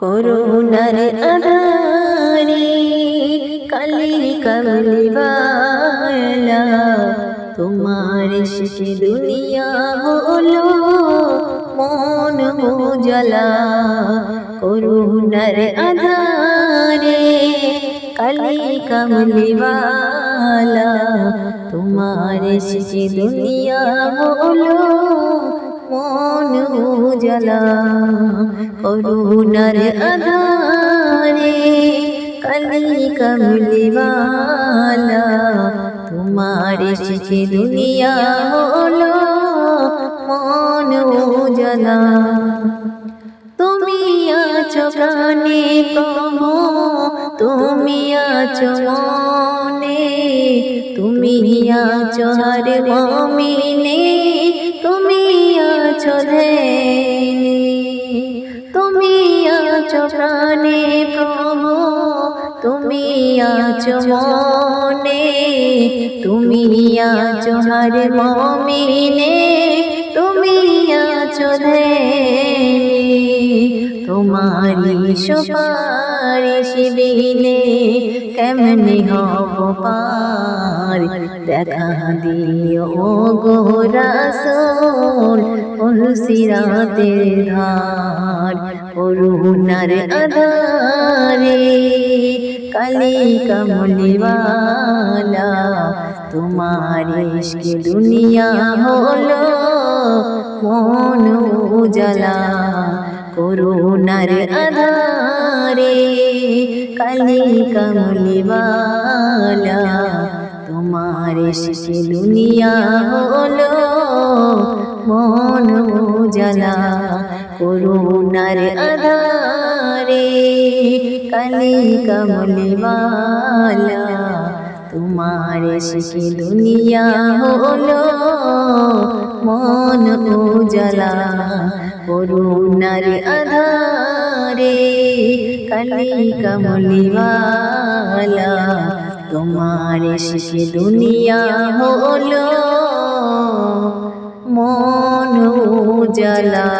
করুণার আধারে কালি কমলিবালা তোমার শিশি দুনিয়া হলো মন জ্বালা করুণার আধারে কালি কমলিবালা তোমার শিশি দুনিয়া হলো মন জ্বালা করুণার আধারে, কালি কমলিওয়ালা তোমার শিখে দুনিয়া হলো মন জ্বালা। তুমি আছো প্রাণে প্রভু তুমি আছো মনে। তুমি আছো হর মমিনে। আছো তুমি আছো প্রাণে প্রভু, তুমি আছো মনে, তুমি আছো হরে মমিনে, তুমি আছো ধ্যানে তোমারি সুপারিশ বিনে কেমনে হব পার? দেখা দিও গো রাসূল উলসিরাতের ধার, করুণার আধারে। কালি কমলিওয়ালা, তোমার ইশক দুনিয়া হলো মন উজালা। করুণার আধারে কালি কমলিওয়ালা তোমার শিশি দুনিয়া হলো মন উজালা করুণার আধারে কালি কমলিওয়ালা তোমার শিশি দুনিয়া হলো মন উজালা করুণার আধারে কালি কমলিওয়ালা তোমার শিশি দুনিয়া হলো মন উজালা